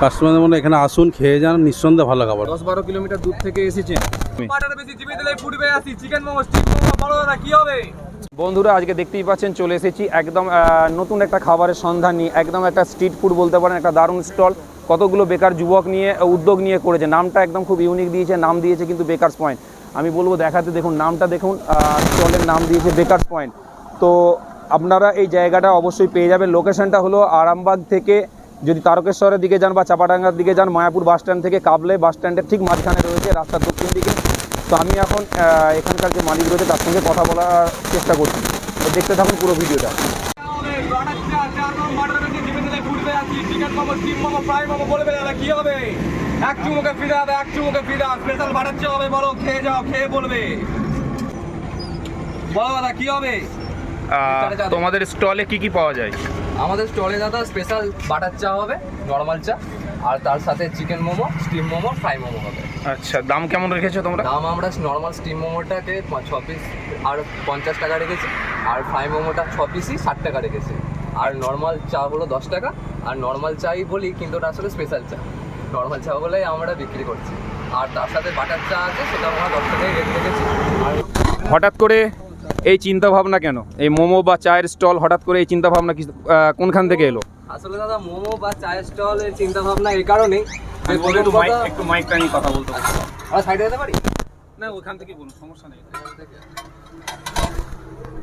কাস্টমারদের মনে এখানে আসুন খেয়ে যান নিঃসন্দেহে ভালো খাবার। দশ বারো কিলোমিটার দূর থেকে এসেছেন। বন্ধুরা আজকে দেখতেই পাচ্ছেন চলে এসেছি একদম নতুন একটা খাবারের সন্ধান নিয়ে। একদম একটা স্ট্রিট ফুড বলতে পারেন একটা দারুণ স্টল। কতগুলো বেকার যুবক নিয়ে উদ্যোগ নিয়ে করেছে। নামটা একদম খুব ইউনিক দিয়েছে নাম দিয়েছে কিন্তু বেকারস পয়েন্ট আমি বলব দেখাতে দেখুন নামটা দেখুন স্টলের নাম দিয়েছে বেকারস পয়েন্ট তো আপনারা এই জায়গাটা অবশ্যই পেয়ে যাবেন। লোকেশনটা হলো আরামবাগ থেকে যদি তারকেশ্বরের দিকে যান বা চাপাডাঙ্গার দিকে যান, মায়াপুর বাস স্ট্যান্ড থেকে কাবলে বাস স্ট্যান্ডের ঠিক মাঝখানে রয়েছে রাস্তার দক্ষিণ দিকে। তো আমি এখন এখানকার যে মালিক রয়েছে তার সঙ্গে কথা বলার চেষ্টা করছি। তো দেখতে থাকুন পুরো ভিডিওটা। হবে এক বাটার হবে বলো খেয়ে যাও খেয়ে বলবে বলো দাদা কি হবে তোমাদের স্টলে কি কি পাওয়া যায়? আমাদের স্টলে দাদা স্পেশাল বাটার চা হবে নর্মাল চা আর তার সাথে chicken momo steam momo fry momo হবে। আচ্ছা দাম কেমন রেখেছো তোমরা? দাম আমরা নর্মাল স্টিম মোমোটাকে ছ পিস আর পঞ্চাশ টাকা রেখেছি আর ফ্রাই মোমোটা ছ পিসই ষাট টাকা রেখেছি। আর নর্মাল চা হলো দশ টাকা আর নর্মাল চাই বলি কিন্তু ওটা আসলে স্পেশাল চা। নর্মাল চা বলেই আমরা বিক্রি করছি। আর তার সাথে বাটার চা আছে সেটা আমরা দশ টাকায় রেট রেখেছি। আর হঠাৎ করে এই চিন্তা ভাবনা কেন? এই মোমো বা চায়ের স্টল হঠাৎ করে এই চিন্তা ভাবনা কোনখান থেকে এলো? আসলে দাদা মোমো বা চায়ের স্টল স্টলের চিন্তা ভাবনা এই কারণেই। একটু মাইক একটু মাইক টানি কথা বলতে আমরা সাইডে যেতে পারি? না ওখান থেকে বলুন সমস্যা নেই।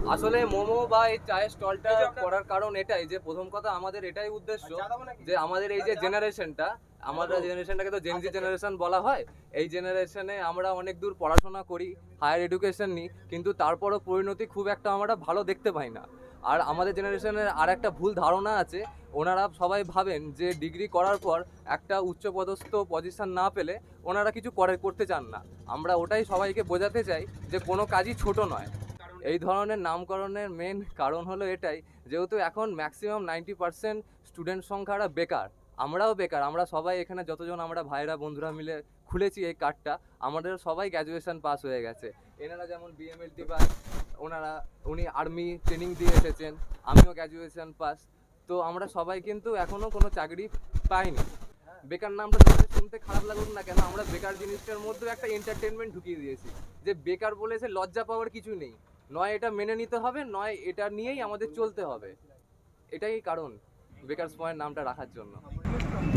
আসলে মোমো বা এই চায়ের স্টলটা করার কারণ এটাই যে প্রথম কথা আমাদের এটাই উদ্দেশ্য যে আমাদের এই যে জেনারেশনটা আমাদের জেনারেশনটাকে তো জেনজি জেনারেশন বলা হয় এই জেনারেশনে আমরা অনেক দূর পড়াশোনা করি হায়ার এডুকেশন নিই কিন্তু তারপরও পরিণতি খুব একটা আমরা ভালো দেখতে পাই না। আর আমাদের জেনারেশনের আর একটা ভুল ধারণা আছে ওনারা সবাই ভাবেন যে ডিগ্রি করার পর একটা উচ্চপদস্থ পজিশন না পেলে ওনারা কিছু করে করতে চান না। আমরা ওটাই সবাইকে বোঝাতে চাই যে কোনো কাজই ছোট নয়। এই ধরনের নামকরণের মেন কারণ হলো এটাই, যেহেতু এখন ম্যাক্সিমাম নাইনটি পার্সেন্ট স্টুডেন্ট সংখ্যারা বেকার। আমরাও বেকার, আমরা সবাই এখানে যতজন আমরা ভাইরা বন্ধুরা মিলে খুলেছি এই কার্ডটা, আমাদের সবাই গ্র্যাজুয়েশন পাস হয়ে গেছে। এনারা যেমন বিএমএলটি পাস ওনারা, উনি আর্মি ট্রেনিং দিয়ে এসেছেন, আমিও গ্র্যাজুয়েশন পাস তো আমরা সবাই কিন্তু এখনও কোনো চাকরি পাইনি। বেকার নামটা শুনতে খারাপ লাগুক না কেন, আমরা বেকার জিনিসটার মধ্যে একটা এন্টারটেনমেন্ট ঢুকিয়ে দিয়েছি। যে বেকার বলেছে লজ্জা পাওয়ার কিছু নেই। নয় এটা মেনে নিতে হবে নয় এটা নিয়েই আমাদের চলতে হবে। এটাই কারণ বেকারস পয়েন্ট নামটা রাখার জন্য।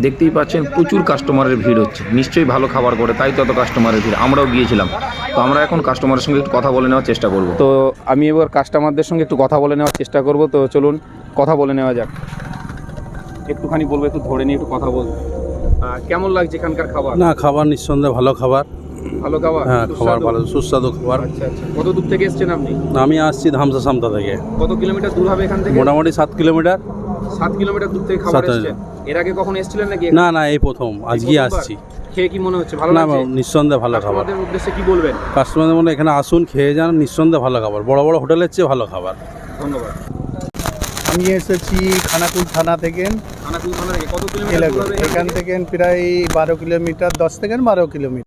দেখতেই পাচ্ছেন প্রচুর কাস্টমারের ভিড় হচ্ছে। নিশ্চয়ই ভালো খাবার করে তাই তত কাস্টমারের ভিড়। আমরাও গিয়েছিলাম। তো আমরা এখন কাস্টমারের সঙ্গে একটু কথা বলে নেওয়ার চেষ্টা করব। তো আমি এবার কাস্টমারদের সঙ্গে একটু কথা বলে নেওয়ার চেষ্টা করব। তো চলুন কথা বলে নেওয়া যাক। একটুখানি বলব একটু ধরে নিয়ে একটু কথা বলব। আহ, কেমন লাগছে এখানকার খাবার? না খাবার নিঃসন্দেহে ভালো খাবার। ভালো খাবার? হ্যাঁ খাবার ভালো সুস্বাদু খাবার। আচ্ছা আচ্ছা। কত দূর থেকে এসেছেন আপনি? আমি আসছি ধামসা সামতা থেকে। কত কিলোমিটার দূর হবে এখান থেকে? মোটামুটি সাত কিলোমিটার। সাত কিলোমিটার দূর থেকে খাবার এসেছেন। এর আগে কখন এসেছিলেন নাকি? না না এই প্রথম। আজকে? আসছি। খেয়ে কি মনে হচ্ছে? ভালো না নিঃসন্দেহে ভালো খাবার। উদ্দেশ্যে কি বলবেন? কাস্টমারদের মনে এখানে আসুন খেয়ে যান নিঃসন্দেহে ভালো খাবার। বড় বড় হোটেলের চেয়ে ভালো খাবার। ধন্যবাদ। আমি এসেছি খানাকুল থানা থেকে। খানাকুল থানা থেকে কত কিলোমিটার এখান থেকে প্রায় বারো কিলোমিটার দশ থেকে বারো কিলোমিটার।